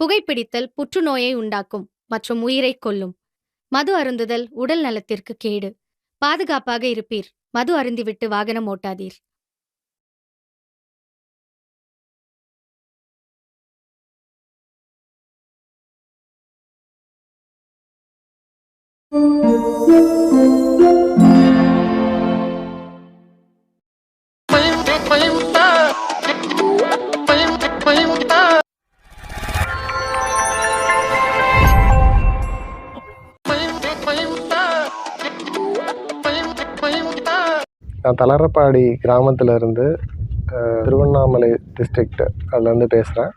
புகைப்பிடித்தல் புற்றுநோயை உண்டாக்கும் மற்றும் உயிரை கொல்லும். மது அருந்துதல் உடல் நலத்திற்கு கேடு. பாதுகாப்பாக இருப்பீர். மது அருந்திவிட்டு வாகனம் ஓட்டாதீர். நான் தலரப்பாடி கிராமத்தில் இருந்து கிராமத்திலேருந்து திருவண்ணாமலை டிஸ்ட்ரிக்ட் அதுலேருந்து பேசுகிறேன்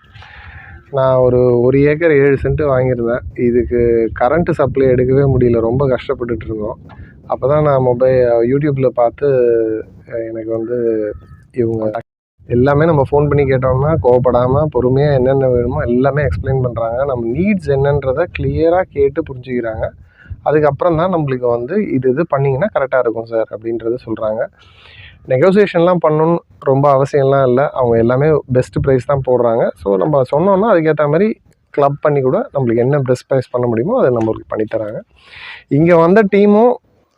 நான் ஒரு ஒரு ஏக்கர் ஏழு சென்ட் வாங்கியிருந்தேன். இதுக்கு கரண்ட்டு சப்ளை எடுக்கவே முடியல. ரொம்ப கஷ்டப்பட்டுட்டு இருந்தோம். அப்போ தான் நான் மொபைல் யூடியூப்பில் பார்த்து எனக்கு வந்து இவங்க எல்லாமே நம்ம ஃபோன் பண்ணி கேட்டோம்னா கோவப்படாமல் பொறுமையாக என்னென்ன வேணுமோ எல்லாமே எக்ஸ்பிளைன் பண்ணுறாங்க நம்ம நீட்ஸ் என்னன்றதை கிளியராக கேட்டு புரிஞ்சுக்கிறாங்க. அதுக்கப்புறம் தான் நம்மளுக்கு வந்து இது இது பண்ணிங்கன்னா கரெக்டாக இருக்கும் சார் அப்படின்றது சொல்கிறாங்க நெகோசியேஷன்லாம் பண்ணணும்னு ரொம்ப அவசியம்லாம் இல்லை. அவங்க எல்லாமே பெஸ்ட் ப்ரைஸ் தான் போடுறாங்க. ஸோ நம்ம சொன்னோன்னா அதுக்கேற்ற மாதிரி க்ளப் பண்ணி கூட நம்மளுக்கு என்ன பெஸ்ட் ப்ரைஸ் பண்ண முடியுமோ அதை நம்மளுக்கு பண்ணித்தராங்க. இங்கே வந்த டீமும்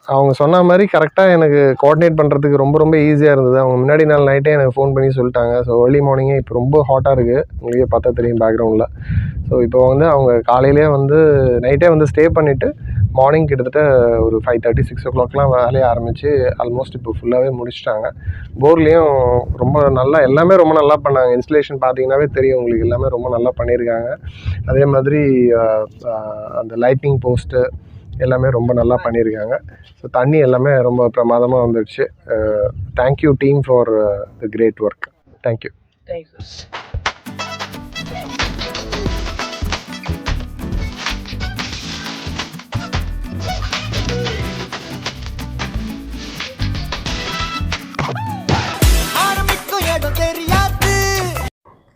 அவங்க சொன்ன மாதிரி கரெக்டாக எனக்கு கோஆர்டினேட் பண்ணுறதுக்கு ரொம்ப ரொம்ப ஈஸியாக இருந்தது. அவங்க முன்னாடி நாள் நைட்டே எனக்கு ஃபோன் பண்ணி சொல்லிட்டாங்க. ஸோ ஏர்லி மார்னிங்கே இப்போ ரொம்ப ஹாட்டாக இருக்குது உங்களுக்கே பார்த்தா தெரியும் பேக்ரவுண்டில் ஸோ இப்போ வந்து அவங்க காலையிலே வந்து நைட்டே வந்து ஸ்டே பண்ணிவிட்டு மார்னிங் கிட்டத்தட்ட ஒரு ஃபைவ் தேர்ட்டி சிக்ஸ் ஓ கிளாக்லாம் வேலையை ஆரம்பித்து ஆல்மோஸ்ட் இப்போ ஃபுல்லாகவே முடிச்சிட்டாங்க. போர்லேயும் ரொம்ப நல்லா எல்லாமே ரொம்ப நல்லா பண்ணாங்க. இன்ஸ்டலேஷன் பார்த்தீங்கன்னாவே தெரியும் உங்களுக்கு. எல்லாமே ரொம்ப நல்லா பண்ணியிருக்காங்க. அதே மாதிரி அந்த லைட்டிங் போஸ்ட்டு எல்லாமே ரொம்ப நல்லா பண்ணியிருக்காங்க. ஸோ தண்ணி எல்லாமே ரொம்ப பிரமாதமாக வந்துடுச்சு. Thank you team for the great work thank you thank you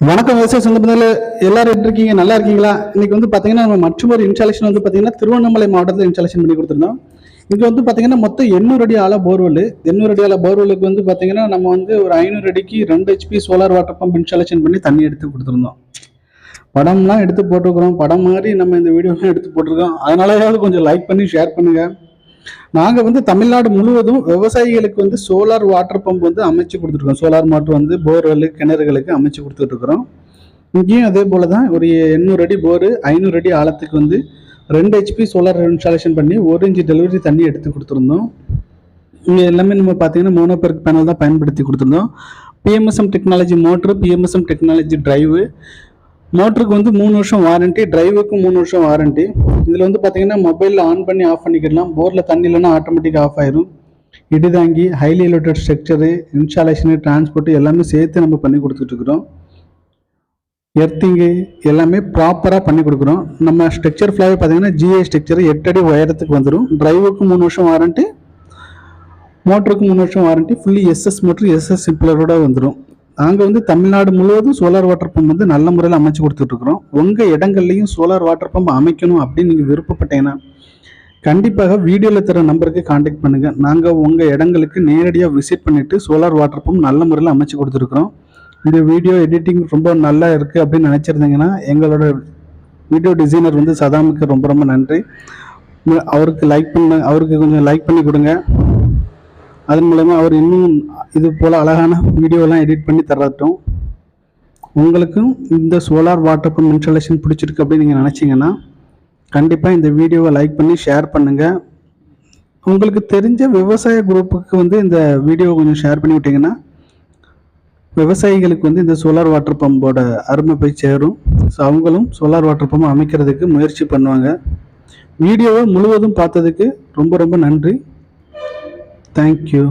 வணக்கம் விவசாய சொந்த எல்லாரும் எப்படி இருக்கீங்க? நல்லா இருக்கீங்களா? இன்னைக்கு வந்து பார்த்தீங்கன்னா நம்ம மற்றொரு இன்ஸ்டாலேஷன் வந்து பார்த்தீங்கன்னா திருவண்ணாமலை மாவட்டத்தில் இன்ஸ்டாலேஷன் பண்ணி கொடுத்துருந்தோம். இங்கே வந்து பார்த்தீங்கன்னா மொத்தம் எண்ணூறு அடி ஆள போர்வெல் எண்ணூறு அடி ஆள போர்வெலுக்கு வந்து பார்த்தீங்கன்னா நம்ம வந்து ஒரு ஐநூறு அடிக்கு ரெண்டு HP solar water pump installation பண்ணி தண்ணி எடுத்து கொடுத்துருந்தோம். படம்லாம் எடுத்து போட்டிருக்கிறோம். படம் மாதிரி நம்ம இந்த வீடியோலாம் எடுத்து போட்டிருக்கோம். அதனாலயாவது கொஞ்சம் லைக் பண்ணி ஷேர் பண்ணுங்கள் நாங்கள் வந்து தமிழ்நாடு முழுவதும் விவசாயிகளுக்கு வந்து சோலார் வாட்டர் பம்ப் வந்து அமைச்சு கொடுத்துருக்கோம் சோலார் மோட்டர் வந்து போர்வெல் கிணறுகளுக்கு அமைச்சு கொடுத்துட்ருக்குறோம் இங்கேயும் அதே போல தான் ஒரு எண்ணூறு அடி போரு ஐநூறு அடி ஆழத்துக்கு வந்து ரெண்டு ஹெச்பி சோலார் இன்ஸ்டாலேஷன் பண்ணி ஒரு இன்ச்சு டெலிவரி தண்ணி எடுத்து கொடுத்துருந்தோம். இங்கே எல்லாமே நம்ம பார்த்தீங்கன்னா மோனோபெர்க் பேனல் தான் பயன்படுத்தி கொடுத்துருந்தோம். PMSM technology motor PMSM technology drive மோட்டருக்கு வந்து மூணு வருஷம் வாரண்டி டிரைவுக்கு மூணு வருஷம் வாரண்டி. இதில் வந்து பார்த்தீங்கன்னா மொபைலில் ஆன் பண்ணி ஆஃப் பண்ணிக்கிடலாம். போரில் தண்ணி இல்லைன்னா ஆட்டோமேட்டிக்காக ஆஃப் ஆயிரும். இடிதாங்கி highly elevated structure installation transport எல்லாமே சேர்த்து நம்ம பண்ணி கொடுத்துட்ருக்குறோம் எர்த்திங்கு எல்லாமே ப்ராப்பராக பண்ணி கொடுக்குறோம். நம்ம ஸ்ட்ரக்சர் ஃபுல்லாகவே பார்த்தீங்கன்னா ஜிஐ ஸ்ட்ரக்சர் எட்டடி உயரத்துக்கு வந்துடும் டிரைவுக்கு மூணு வருஷம் வாரண்ட்டி மோட்டருக்கு மூணு வருஷம் warranty fully SS motor SS சிம்பிளரோட வந்துடும் நாங்கள் வந்து தமிழ்நாடு முழுவதும் சோலார் வாட்டர் பம்ப் வந்து நல்ல முறையில் அமைச்சு கொடுத்துட்ருக்குறோம். உங்கள் இடங்கள்லையும் சோலார் வாட்டர் பம்ப் அமைக்கணும் அப்படின்னு நீங்கள் விருப்பப்பட்டீங்கன்னா கண்டிப்பாக வீடியோவில் தர நம்பருக்கு காண்டாக்ட் பண்ணுங்கள் நாங்கள் உங்கள் இடங்களுக்கு நேரடியாக விசிட் பண்ணிவிட்டு சோலார் வாட்டர் பம்ப் நல்ல முறையில் அமைச்சு கொடுத்துருக்குறோம் இந்த வீடியோ எடிட்டிங் ரொம்ப நல்லா இருக்குது அப்படின்னு நினச்சிருந்தீங்கன்னா எங்களோட வீடியோ டிசைனர் வந்து சதாமுக்கு ரொம்ப ரொம்ப நன்றி. அவருக்கு லைக் பண்ண அவருக்கு கொஞ்சம் லைக் பண்ணி கொடுங்க. அதன் மூலயமா அவர் இன்னும் இது போல் அழகான வீடியோலாம் எடிட் பண்ணி தரட்டும். உங்களுக்கும் இந்த சோலார் வாட்டர் பம்ப் இன்ஸ்டாலேஷன் பிடிச்சிருக்கு அப்படின்னு நீங்கள் நினச்சிங்கன்னா கண்டிப்பாக இந்த வீடியோவை லைக் பண்ணி ஷேர் பண்ணுங்கள் உங்களுக்கு தெரிஞ்ச விவசாய குரூப்புக்கு வந்து இந்த வீடியோவை கொஞ்சம் ஷேர் பண்ணி விட்டிங்கன்னா விவசாயிகளுக்கு வந்து இந்த சோலார் வாட்டர் பம்போட அருமை போய் சேரும். ஸோ அவங்களும் சோலார் வாட்டர் பம்ப் அமைக்கிறதுக்கு முயற்சி பண்ணுவாங்க. வீடியோவை முழுவதும் பார்த்ததுக்கு ரொம்ப ரொம்ப நன்றி. தேங்க்யூ